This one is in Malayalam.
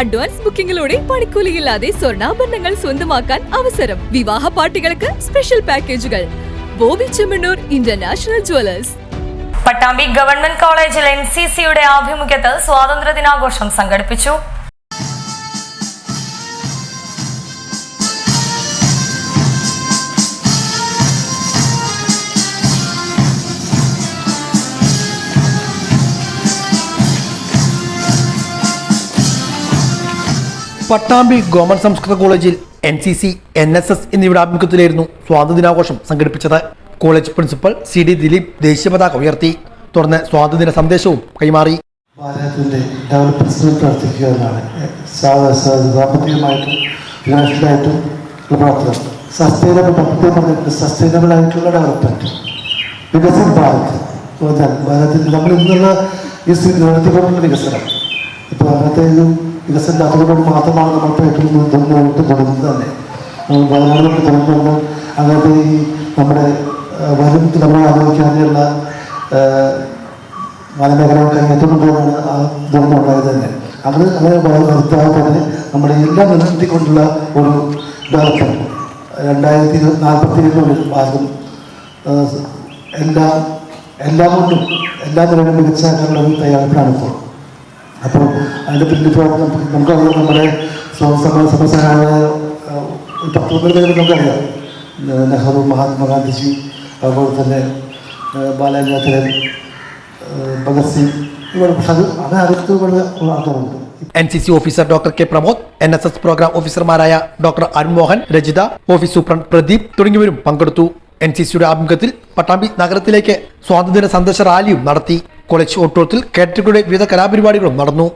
അഡ്വാൻസ് ബുക്കിംഗിലൂടെ പണിക്കൂലിയില്ലാതെ സ്വർണാഭരണങ്ങൾ സ്വന്തമാക്കാൻ അവസരം. വിവാഹ പാർട്ടികൾക്ക് സ്പെഷ്യൽ പാക്കേജുകൾ. Bobby Chemmanur international jewellers. Pattambi government കോളേജിൽ എൻ സി സിയുടെ ആഭിമുഖ്യത്തിൽ സ്വാതന്ത്ര്യ ദിനാഘോഷം സംഘടിപ്പിച്ചു. പട്ടാമ്പി ഗവൺമെന്റ് സംസ്കൃത കോളേജിൽ N C C N S S എന്നിവയുടെ ആഭിമുഖ്യത്തിലായിരുന്നു സ്വാതന്ത്ര്യദിനാഘോഷം സംഘടിപ്പിച്ചത്. College principal C D Dileep ദേശീയ പതാക ഉയർത്തി. തുടർന്ന് സ്വാതന്ത്ര്യ സന്ദേശവും കൈമാറി. ഭാരതത്തിന്റെ ഭാരത്. നമ്മൾ ഇന്നുള്ള ഈ നടത്തിക്കൊണ്ടുള്ള വികസനം. ഇപ്പോൾ അങ്ങനത്തെ ഒരു ഇന്നസെന്റ് അതുകൊണ്ട് മാത്രമാണ് നമ്മൾ ഇപ്പോൾ ഏറ്റവും മുന്നോട്ട് തുടങ്ങുന്നത് തന്നെ. വയനാടുകൊണ്ട് തുടങ്ങുന്നത് അങ്ങനത്തെ ഈ നമ്മുടെ വരും തലമുറ ആലോചിക്കാനുള്ള വനമേഖലകൾക്ക് ഏറ്റവും കൊണ്ടുവന്നാണ് ആ ദുരന്തം ഉണ്ടായത് തന്നെ. അത് അങ്ങനെ വരുത്താതെ തന്നെ നമ്മുടെ എല്ലാം നിലനിർത്തിക്കൊണ്ടുള്ള ഒരു ഡെവലപ്മെന്റ് രണ്ടായിരത്തി നാൽപ്പത്തി ഏഴിനുള്ളിൽ ഭാഗം എല്ലാ എല്ലാം എല്ലാം കൊണ്ടും എല്ലാ നിലയിലും മികച്ചാക്കാനുള്ള ഒരു തയ്യാറെടുപ്പാണ് ഇപ്പോൾ അപ്പോൾ അതിന്റെ നമുക്ക് നമുക്കറിയാം നമ്മുടെ സമ സമസ്തനായ പത്ത് പേര് നമുക്കറിയാം. നെഹ്റു മഹാത്മാഗാന്ധിജി അതുപോലെ തന്നെ ബാലചന്ദ്രൻ ഭഗത് സിംഗ് ഇവിടെ പക്ഷെ അത് അങ്ങനെ അടുത്ത് ആൾക്കാരുണ്ട്. N C C officer doctor K Pramod N S S programme ഓഫീസർമാരായ doctor Arun Mohan Rajitha office superintendent Pradeep തുടങ്ങിയവരും പങ്കെടുത്തു. എൻ സി സിയുടെ ആഭിമുഖ്യത്തിൽ പട്ടാമ്പി നഗരത്തിലേക്ക് സ്വാതന്ത്ര്യ സന്ദേശ റാലിയും നടത്തി. കോളേജ് ഓട്ടോത്തിൽ കേറ്റഗറിയുടെ വിവിധ കലാപരിപാടികളും നടന്നു.